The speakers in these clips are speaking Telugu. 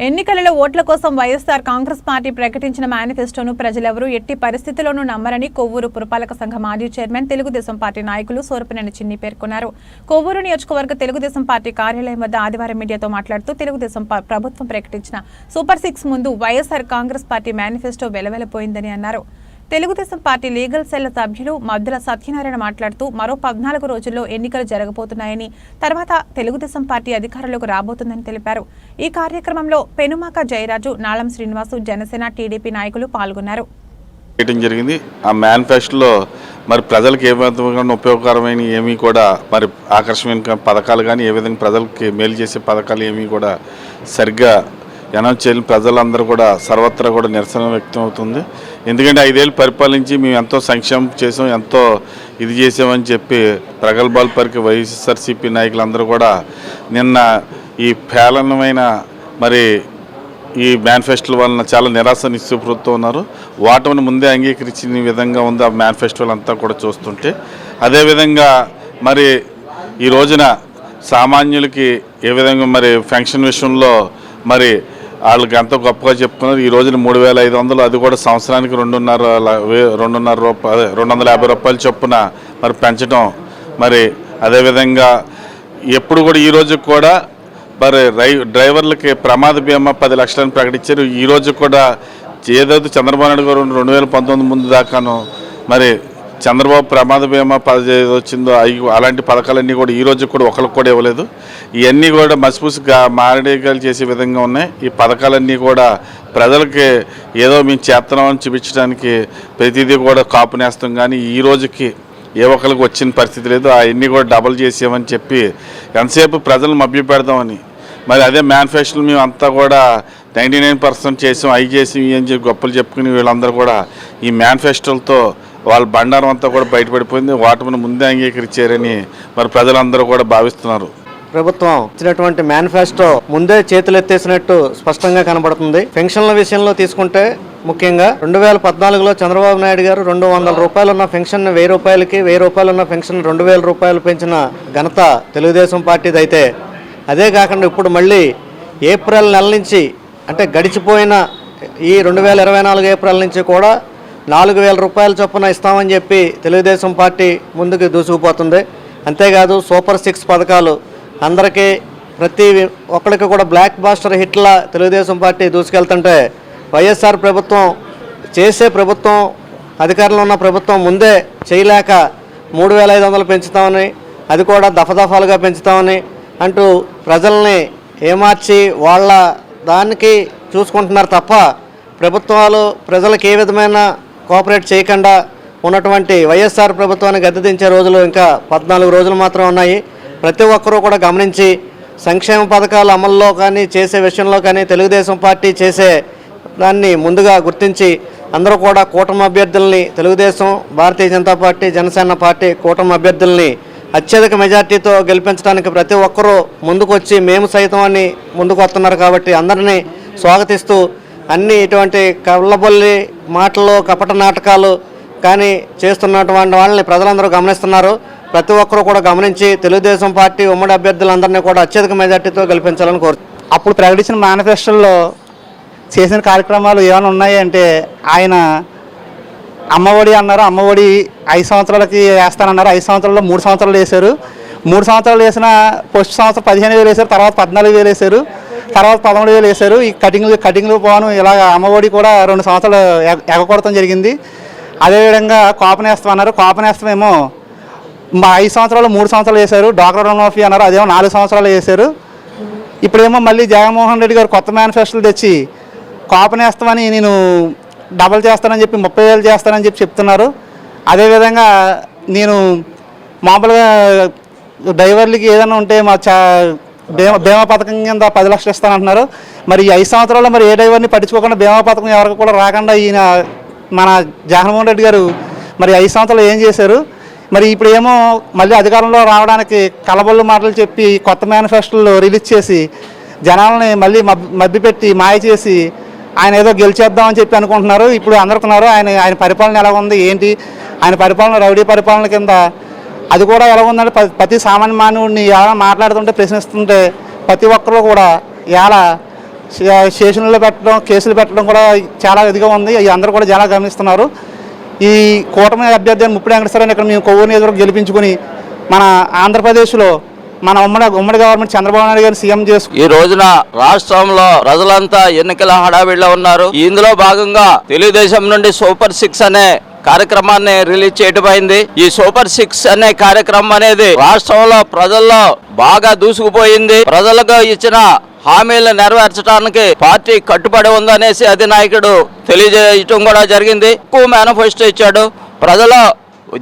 ఎన్నికలలో ఓట్ల కోసం వైఎస్ఆర్ కాంగ్రెస్ పార్టీ ప్రకటించిన మేనిఫెస్టోను ప్రజలెవరూ ఎట్టి పరిస్థితుల్లోనూ నమ్మరని కొవ్వూరు పురపాలక సంఘ మాజీ చైర్మన్ తెలుగుదేశం పార్టీ నాయకులు సోరపనేని చిన్ని పేర్కొన్నారు. కొవ్వూరు నియోజకవర్గ తెలుగుదేశం పార్టీ కార్యాలయం వద్ద ఆదివారం మీడియాతో మాట్లాడుతూ తెలుగుదేశం ప్రభుత్వం ప్రకటించిన సూపర్ సిక్స్ ముందు వైఎస్ఆర్ కాంగ్రెస్ పార్టీ మేనిఫెస్టో వెలవెలపోయిందని అన్నారు. తెలుగుదేశం పార్టీ లీగల్ సెల్ సభ్యులు మద్దుల సత్యనారాయణ మాట్లాడుతూ మరో పద్నాలుగు రోజుల్లో ఎన్నికలు జరగబోతున్నాయని తర్వాత తెలుగుదేశం పార్టీ అధికారంలోకి రాబోతుందని తెలిపారు. ఈ కార్యక్రమంలో పెనుమాక జయరాజు నాళం శ్రీనివాసు జనసేన టీడీపీ నాయకులు పాల్గొన్నారు. జరిగింది. ఆ మేనిఫెస్టోలో మరి ప్రజలకు ఏ విధంగా ఉపయోగకరమైన ఏమీ కూడా మరి ఆకర్షణీయ పథకాలు కానీ ఏ విధంగా ప్రజలకి మేలు చేసే పథకాలు ఏమీ కూడా సరిగ్గా అనౌన్స్ చేయని ప్రజలందరూ కూడా సర్వత్రా కూడా నిరసన వ్యక్తం అవుతుంది. ఎందుకంటే ఐదేళ్ళు పరిపాలించి మేము ఎంతో సంక్షేమం చేసాం ఎంతో ఇది చేసామని చెప్పి ప్రగల్భాలు పరికి వైఎస్ఆర్సీపీ నాయకులందరూ కూడా నిన్న ఈ పేలనమైన మరి ఈ మేనిఫెస్టోల వలన చాలా నిరాశ నిశ్చిపోతూ ఉన్నారు. వాటమిని ముందే అంగీకరించిన విధంగా ఉంది ఆ మేనిఫెస్టోలు అంతా కూడా చూస్తుంటే. అదేవిధంగా మరి ఈ రోజున సామాన్యులకి ఏ విధంగా మరి ఫెన్షన్ విషయంలో మరి వాళ్ళకి ఎంతో గొప్పగా చెప్పుకున్నారు. ఈ రోజున మూడు వేల ఐదు వందలు అది కూడా సంవత్సరానికి రెండున్నర రెండున్నర రూపాయలు అదే రెండు వందల యాభై రూపాయలు చొప్పున మరి పెంచడం మరి అదేవిధంగా ఎప్పుడు కూడా ఈ రోజు కూడా మరి రై డ్రైవర్లకి ప్రమాద బీమా పది లక్షలని ప్రకటించారు. ఈ రోజు కూడా ఏదైతే చంద్రబాబు నాయుడు గారు రెండు వేల పంతొమ్మిది ముందు దాకాను మరి చంద్రబాబు ప్రమాద బీమా పదహైదు వచ్చిందో అవి అలాంటి పథకాలన్నీ కూడా ఈ రోజు కూడా ఒకరికి కూడా ఇవ్వలేదు. ఇవన్నీ కూడా మసిపూసిగా మారడేకాలు చేసే విధంగా ఉన్నాయి. ఈ పథకాలన్నీ కూడా ప్రజలకి ఏదో మేము చేస్తున్నామని చూపించడానికి ప్రతిదీ కూడా కాపు నేస్తాం. కానీ ఈ రోజుకి ఏ ఒక్కరికి వచ్చిన పరిస్థితి లేదు. అవన్నీ కూడా డబల్ చేసామని చెప్పి ఎంతసేపు ప్రజలను మభ్యపెడదామని మరి అదే మేనిఫెస్టోలు మేము అంతా కూడా నైంటీ నైన్ పర్సెంట్ చేసాం అవి చేసి ఇవి అని చెప్పి గొప్పలు చెప్పుకుని వీళ్ళందరూ కూడా ఈ మేనిఫెస్టోలతో వాళ్ళ బండారం అంతా కూడా బయటపడిపోయింది. వాటమును ముందే అంగీకరించారని మరి ప్రజలందరూ కూడా భావిస్తున్నారు. ప్రభుత్వం ఇచ్చినటువంటి మేనిఫెస్టో ముందే చేతులు ఎత్తేసినట్టు స్పష్టంగా కనబడుతుంది. పెన్షన్ల విషయంలో తీసుకుంటే ముఖ్యంగా రెండు వేల పద్నాలుగులో చంద్రబాబు నాయుడు గారు రెండు వందల రూపాయలు ఉన్న పెన్షన్ వెయ్యి రూపాయలకి వెయ్యి రూపాయలు ఉన్న పెన్షన్ రెండు వేల రూపాయలు పెంచిన ఘనత తెలుగుదేశం పార్టీది అయితే. అదే కాకుండా ఇప్పుడు మళ్ళీ ఏప్రిల్ నెల నుంచి అంటే గడిచిపోయిన ఈ రెండు వేల ఇరవై నాలుగు ఏప్రిల్ నుంచి కూడా నాలుగు వేల రూపాయల చొప్పున ఇస్తామని చెప్పి తెలుగుదేశం పార్టీ ముందుకు దూసుకుపోతుంది. అంతేకాదు సూపర్ సిక్స్ పథకాలు అందరికీ ప్రతి ఒక్కరికి కూడా బ్లాక్ బాస్టర్ హిట్లా తెలుగుదేశం పార్టీ దూసుకెళ్తుంటే వైఎస్ఆర్ ప్రభుత్వం చేసే ప్రభుత్వం అధికారంలో ఉన్న ప్రభుత్వం ముందే చేయలేక మూడు వేల ఐదు వందలు పెంచుతామని అది కూడా దఫదఫాలుగా పెంచుతామని అంటూ ప్రజల్ని ఏమార్చి వాళ్ళ దానికి చూసుకుంటున్నారు తప్ప ప్రభుత్వాలు ప్రజలకు ఏ విధమైన కోఆపరేట్ చేయకుండా ఉన్నటువంటి వైఎస్ఆర్ ప్రభుత్వాన్ని గద్దెదించే రోజులు ఇంకా పద్నాలుగు రోజులు మాత్రం ఉన్నాయి. ప్రతి ఒక్కరూ కూడా గమనించి సంక్షేమ పథకాల అమల్లో కానీ చేసే విషయంలో కానీ తెలుగుదేశం పార్టీ చేసే దాన్ని ముందుగా గుర్తించి అందరూ కూడా కూటమి అభ్యర్థుల్ని తెలుగుదేశం భారతీయ జనతా పార్టీ జనసేన పార్టీ కూటమి అభ్యర్థుల్ని అత్యధిక మెజార్టీతో గెలిపించడానికి ప్రతి ఒక్కరూ ముందుకొచ్చి మేము సైతం అని ముందుకు వస్తున్నారు కాబట్టి అందరినీ స్వాగతిస్తూ అన్ని ఇటువంటి కళ్ళబొల్లి మాటలు కపట నాటకాలు కానీ చేస్తున్నటువంటి వాళ్ళని ప్రజలందరూ గమనిస్తున్నారు. ప్రతి ఒక్కరూ కూడా గమనించి తెలుగుదేశం పార్టీ ఉమ్మడి అభ్యర్థులందరినీ కూడా అత్యధిక మెజార్టీతో గెలిపించాలని కోరు అప్పుడు ప్రకటించిన మేనిఫెస్టోలో చేసిన కార్యక్రమాలు ఏమైనా ఉన్నాయంటే ఆయన అమ్మఒడి అన్నారు అమ్మఒడి ఐదు సంవత్సరాలకి వేస్తానన్నారు. ఐదు సంవత్సరాల్లో మూడు సంవత్సరాలు వేశారు. మూడు సంవత్సరాలు వేసిన ఫస్ట్ సంవత్సరం పదిహేను వేలు వేశారు తర్వాత పద్నాలుగు వేలు వేశారు. తర్వాత పదమూడు వేలు వేశారు. ఈ కటింగ్లు కటింగ్లు పోను ఇలాగ అమ్మఒడి కూడా రెండు సంవత్సరాలు ఎగ- ఎగకొడతాం జరిగింది. అదేవిధంగా కోపనేస్తం అన్నారు. కోపనేస్తం ఏమో మా ఐదు సంవత్సరాలు మూడు సంవత్సరాలు వేశారు. డాక్టర్ రుణమాఫీ అన్నారు. అదేమో నాలుగు సంవత్సరాలు వేశారు. ఇప్పుడేమో మళ్ళీ జగన్మోహన్ రెడ్డి గారు కొత్త మేనిఫెస్టోలు తెచ్చి కోపనేస్తామని నేను డబల్ చేస్తానని చెప్పి ముప్పై వేలు చేస్తానని చెప్పి చెప్తున్నారు. అదేవిధంగా నేను మామూలుగా డ్రైవర్లకి ఏదైనా ఉంటే మా చా బీమా బీమా పథకం కింద పది లక్షలు ఇస్తానంటున్నారు. మరి ఐదు సంవత్సరాల్లో మరి ఏ డ్రైవర్ని పట్టించుకోకుండా బీమా పథకం ఎవరికి కూడా రాకుండా ఈయన మన జగన్మోహన్ రెడ్డి గారు మరి ఐదు సంవత్సరాలు ఏం చేశారు? మరి ఇప్పుడు ఏమో మళ్ళీ అధికారంలో రావడానికి కలబొల్లు మాటలు చెప్పి కొత్త మేనిఫెస్టోలు రిలీజ్ చేసి జనాలని మళ్ళీ మబ్బి పెట్టి మాయ చేసి ఆయన ఏదో గెలిచేద్దామని చెప్పి అనుకుంటున్నారు. ఇప్పుడు అందరుకున్నారు ఆయన ఆయన పరిపాలన ఎలా ఉంది ఏంటి? ఆయన పరిపాలన రౌడీ పరిపాలన కింద అది కూడా ఎలా ఉందంటే ప్రతి సామాన్య మానవుడిని ఎలా మాట్లాడుతుంటే ప్రశ్నిస్తుంటే ప్రతి ఒక్కరు కూడా ఎలా స్టేషన్లో పెట్టడం కేసులు పెట్టడం కూడా చాలా ఇదిగా ఉంది. అవి అందరూ కూడా చాలా గమనిస్తున్నారు. ఈ కూటమి అభ్యర్థి ముప్పుడు వెంకటేశ్వరని ఇక్కడ మేము కొవ్వూరు నియోజకవర్గం గెలిపించుకుని మన ఆంధ్రప్రదేశ్లో మన ఉమ్మడి ఉమ్మడి గవర్నమెంట్ చంద్రబాబు నాయుడు గారిని సీఎం చేసు ఈ రోజున రాష్ట్రంలో ప్రజలంతా ఎన్నికల హడావిడిలో ఉన్నారు. ఇందులో భాగంగా తెలుగుదేశం నుండి సూపర్ సిక్స్ అనే కార్యక్రమాన్ని రిలీజ్ చేయడం అయింది. ఈ సూపర్ సిక్స్ అనే కార్యక్రమం అనేది రాష్ట్రంలో ప్రజల్లో బాగా దూసుకుపోయింది. ప్రజలకు ఇచ్చిన హామీలు నెరవేర్చడానికి పార్టీ కట్టుబడి ఉందనేసి అధినాయకుడు తెలియజేయటం కూడా జరిగింది. ఎక్కువ మేనిఫెస్టో ఇచ్చాడు. ప్రజలు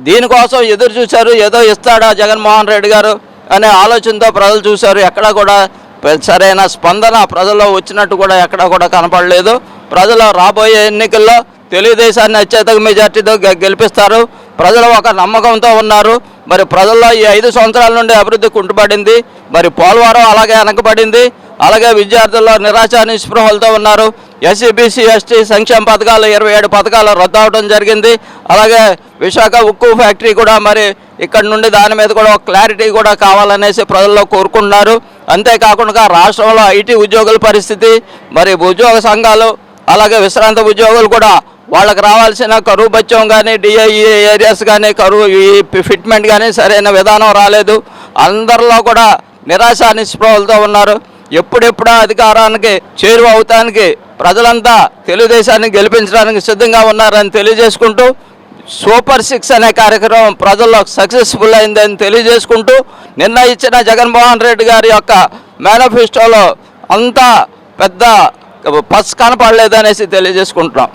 దీనికోసం ఎదురు చూశారు. ఏదో ఇస్తాడా జగన్మోహన్ రెడ్డి గారు అనే ఆలోచనతో ప్రజలు చూశారు. ఎక్కడా కూడా సరైన స్పందన ప్రజల్లో వచ్చినట్టు కూడా ఎక్కడా కూడా కనపడలేదు. ప్రజలు రాబోయే ఎన్నికల్లో తెలుగుదేశాన్ని అత్యధిక మెజార్టీతో గెలిపిస్తారు. ప్రజలు ఒక నమ్మకంతో ఉన్నారు. మరి ప్రజల్లో ఈ ఐదు సంవత్సరాల నుండి అభివృద్ధి కుంటుపడింది. మరి పోలవరం అలాగే వెనకబడింది. అలాగే విద్యార్థుల్లో నిరాశ నిస్పృహలతో ఉన్నారు. ఎస్సీ బీసీ ఎస్టీ సంక్షేమ పథకాలు ఇరవై ఏడు పథకాలు రద్దు అవడం జరిగింది. అలాగే విశాఖ ఉక్కు ఫ్యాక్టరీ కూడా మరి ఇక్కడ నుండి దాని మీద కూడా ఒక క్లారిటీ కూడా కావాలనేసి ప్రజల్లో కోరుకుంటున్నారు. అంతేకాకుండా రాష్ట్రంలో ఐటీ ఉద్యోగుల పరిస్థితి మరి ఉద్యోగ సంఘాలు అలాగే విశ్రాంత ఉద్యోగులు కూడా వాళ్ళకి రావాల్సిన కరువు బత్యం కానీ డిఐఈ ఏరియాస్ కానీ e, కరువు ఈ ఫిట్మెంట్ కానీ సరైన విధానం రాలేదు. అందరిలో కూడా నిరాశ నిస్పృహలతో ఉన్నారు. ఎప్పుడెప్పుడో అధికారానికి చేరువ అవుతానికి ప్రజలంతా తెలుగుదేశాన్ని గెలిపించడానికి సిద్ధంగా ఉన్నారని తెలియజేసుకుంటూ సూపర్ సిక్స్ అనే కార్యక్రమం ప్రజల్లో సక్సెస్ఫుల్ అయిందని తెలియజేసుకుంటూ నిన్న ఇచ్చిన జగన్మోహన్ రెడ్డి గారి యొక్క మేనిఫెస్టోలో అంతా పెద్ద పస్ కనపడలేదనేసి తెలియజేసుకుంటున్నాం.